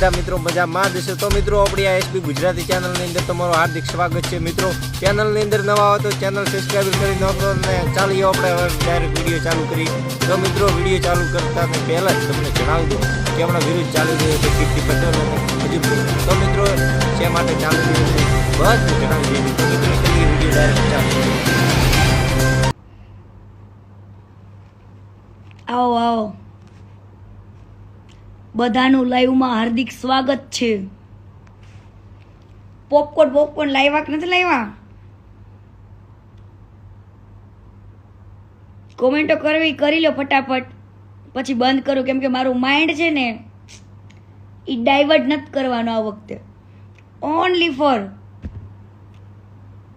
બધા મિત્રો મજામાં જશે તો મિત્રો, આપણી આ એસપી ગુજરાતી ચેનલની અંદર તમારું હાર્દિક સ્વાગત છે. મિત્રો, ચેનલની અંદર નવા આવો તો ચેનલ સબસ્ક્રાઈબ કરી નાખો અને ચાલીએ આપણે હવે ડાયરેક્ટ વીડિયો ચાલુ કરી. તો મિત્રો વીડિયો ચાલુ કરતા પહેલાં જ તમને જણાવી દઉં કે હમણાં વિરુદ્ધ ચાલુ રહ્યો છે કીર્તિ પટેલ અજુભાઈ તો મિત્રો જે માટે ચાલુ રહ્યું છે? બધું જણાવી દઈએ મિત્રો વીડિયો ડાયરેક્ટ બધાનું લાઈવમાં હાર્દિક સ્વાગત છે. પોપકોર્ન પોપકોર્ન લાવ્યા કે નથી લાવ્યા કોમેન્ટો કરવી, કરી લો ફટાફટ. પછી બંધ કરું, કેમ કે મારું માઇન્ડ છે ને, એ ડાયવર્ટ નથી કરવાનો આ વખતે. ઓનલી ફોર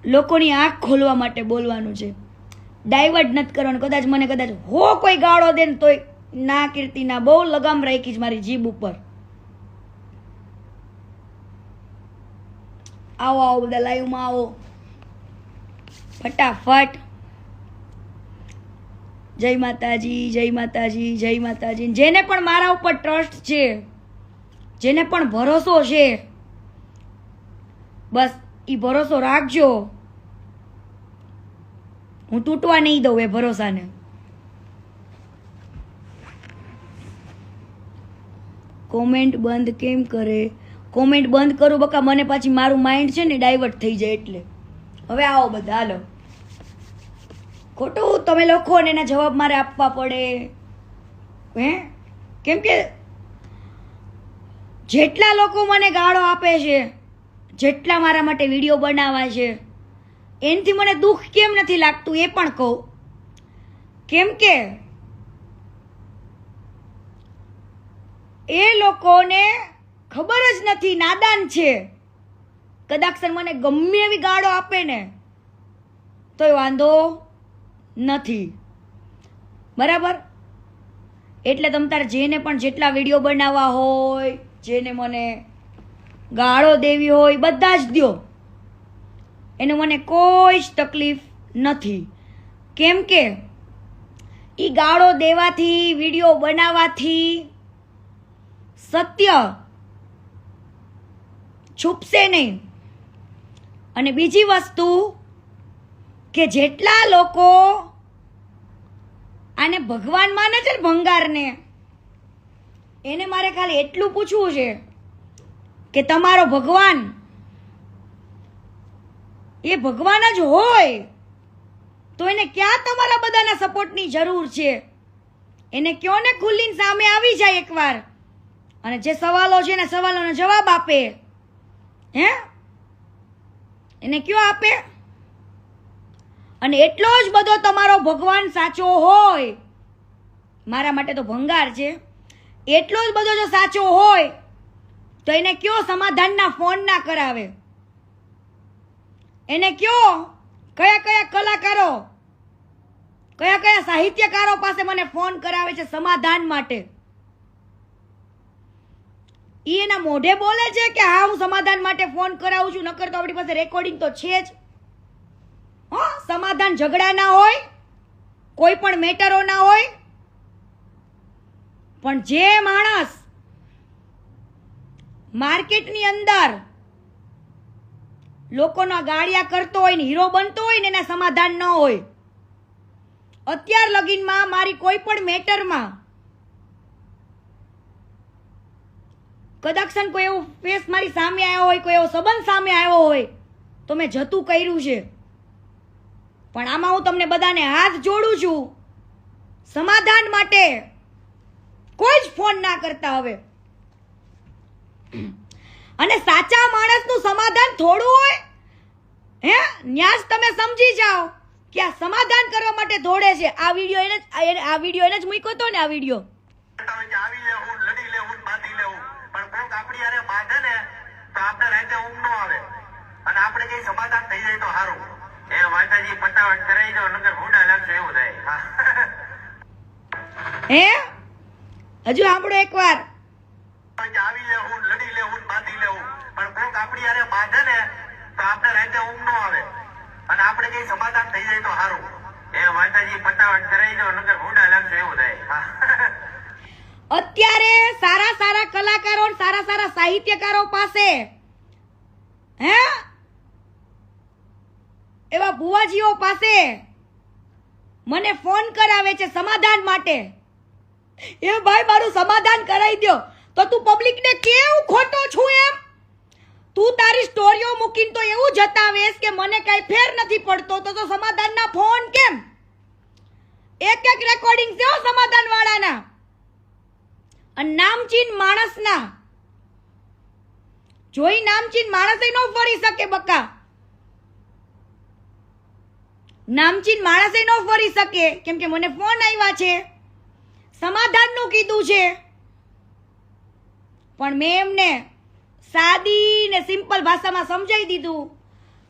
લોકોની આંખ ખોલવા માટે બોલવાનું છે. ડાયવર્ટ નથી કરવાનું. કદાચ મને, કદાચ હો કોઈ ગાળો દે ને તોય ના કીર્તિના બહુ લગામ રાખી છે મારી જીભ ઉપર. આવો આવો બધા લાઈવમાં આવો. ફટાફટ. જય માતાજી જય માતાજી જય માતાજી. જેને પણ મારા ઉપર ટ્રસ્ટ છે, જેને પણ ભરોસો છે, બસ એ ભરોસો રાખજો. હું તૂટવા નહીં દઉં એ ભરોસાને. કોમેન્ટ બંધ કેમ કરે? કોમેન્ટ બંધ કરું બકા, મને પાછી મારું માઇન્ડ છે ને ડાયવર્ટ થઈ જાય એટલે. હવે આવો બધા, હાલો. ખોટું તમે લખો ને એના જવાબ મારે આપવા પડે. હે? કેમ કે જેટલા લોકો મને ગાળો આપે છે, જેટલા મારા માટે વીડિયો બનાવવા છે, એનાથી મને દુઃખ કેમ નથી લાગતું એ પણ કહું. કેમ કે એ લોકોને ખબર જ નથી, નાદાન છે. કદાચ સર મને ગમે એવી ગાળો આપે ને, તોય વાંધો નથી. બરાબર? એટલે તમ તારે જેને પણ જેટલા વીડિયો બનાવવા હોય, જેને મને ગાળો દેવી હોય, બધા જ દ્યો. એને મને કોઈ જ તકલીફ નથી. કેમ કે એ ગાળો દેવાથી, વીડિયો બનાવવાથી સત્ય. છૂપશે નહીં. અને બીજી વસ્તુ કે જેટલા લોકો આને ભગવાન માને છે ભંગારને, એને મારે ખાલી એટલું પૂછવું છે કે તમારો ભગવાન એ ભગવાન જ હોય તો એને ક્યાં તમારા બધાના સપોર્ટની જરૂર છે? એને કયો ને ખુલ્લીને સામે આવી જાય એકવાર? અને જે સવાલો છે એના સવાલોનો જવાબ આપે. હે? એને કયો આપે? અને એટલો જ બધો તમારો ભગવાન સાચો હોય, મારા માટે તો ભંગાર છે, એટલો જ બધો જો સાચો હોય, તો એને કયો સમાધાનના ફોન ના કરાવે? એને કયો? કયા કયા કલાકારો, કયા કયા સાહિત્યકારો પાસે મને ફોન કરાવે છે સમાધાન માટે? ઈ એના મોઢે બોલે છે કે હા, હું સમાધાન માટે ફોન કરાવું છું, નકર તો આપણી પાસે રેકોર્ડિંગ તો છે જ. હા, સમાધાન ઝઘડા ના હોય, કોઈ પણ મેટરો ના હોય. પણ જે માણસ માર્કેટની અંદર લોકોના ગાળિયા કરતો હોય ને હીરો બનતો હોય ને એના સમાધાન ન હોય. અત્યાર લગીનમાં મારી કોઈ પણ મેટરમાં કદાચ કોઈ એવું ફેસ મારી સામે આવ્યો હોય, કોઈ એવો સંબંધ સામે આવ્યો હોય, તો મેં જતું કર્યું છે. પણ આમાં હું તમને બધાને હાથ જોડું છું. સમાધાન માટે કોઈ જ ફોન ના કરતા હવે. અને સાચા માણસનું સમાધાન થોડું હોય, હે? ન્યાસ તમે સમજી જાઓ કે આ સમાધાન કરવા માટે દોડે છે. આ વીડિયો એને- આ વીડિયો એને જ મૂક્યો હતો ને, આ વીડિયો? આપણી બાંધે ને તો આપણે રાતે ઊંઘ નો આવે. અને આપણે જે સમાધાન થઈ જાય તો સારું. એ માતાજી પટાવટ કરાવી દો નગર ભૂડા લાગશે એવું થાય. હે. હજુ સાંભળો એકવાર. આવી લેવું લડી લેવું બાંધી લેવું પણ કોક આપણી યારે બાંધે ને તો આપણે રાતે ઊંઘ ન આવે. અને આપણે જે સમાધાન થઈ જાય તો સારું. એ માતાજી પટાવટ કરાવી દો નગર ભૂડા લાગશે એવું થાય. અત્યારે સારા કલાકારો ને સારા સારા સાહિત્યકારો પાસે. હે? એવા ભુવાજીઓ પાસે મને ફોન કરાવે છે સમાધાન માટે. એ ભાઈ મારું સમાધાન કરાવી દો તો તું પબ્લિકને કેવું ખોટો છું એમ? તું તારી સ્ટોરીઓ મૂકીને તો એવું જતાવેશ કે મને કઈ ફેર નથી પડતો. તો તો સમાધાનના ફોન કેમ? એક એક રેકોર્ડિંગ છે સમાધાન વાળાના અને નામચીન માણસના. જોઈ નામચીન માણસે ન ફરી શકે બકા. નામચીન માણસે ન ફરી શકે. કેમ કે મને ફોન આવ્યા છે. સમાધાનનું કીધું છે. પણ મેં એમને સાદી ને સિમ્પલ ભાષામાં સમજાવી દીધું.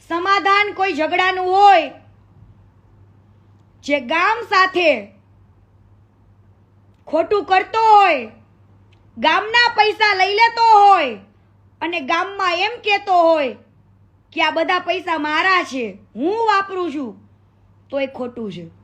સમાધાન કોઈ ઝઘડાનું હોય. જે ગામ સાથે ખોટું કરતો હોય ગામના પૈસા લઈ લેતો હોય અને ગામમાં એમ કહેતો હોય કે આ બધા પૈસા મારા છે, હું વાપરું છું, તો એ ખોટું છે.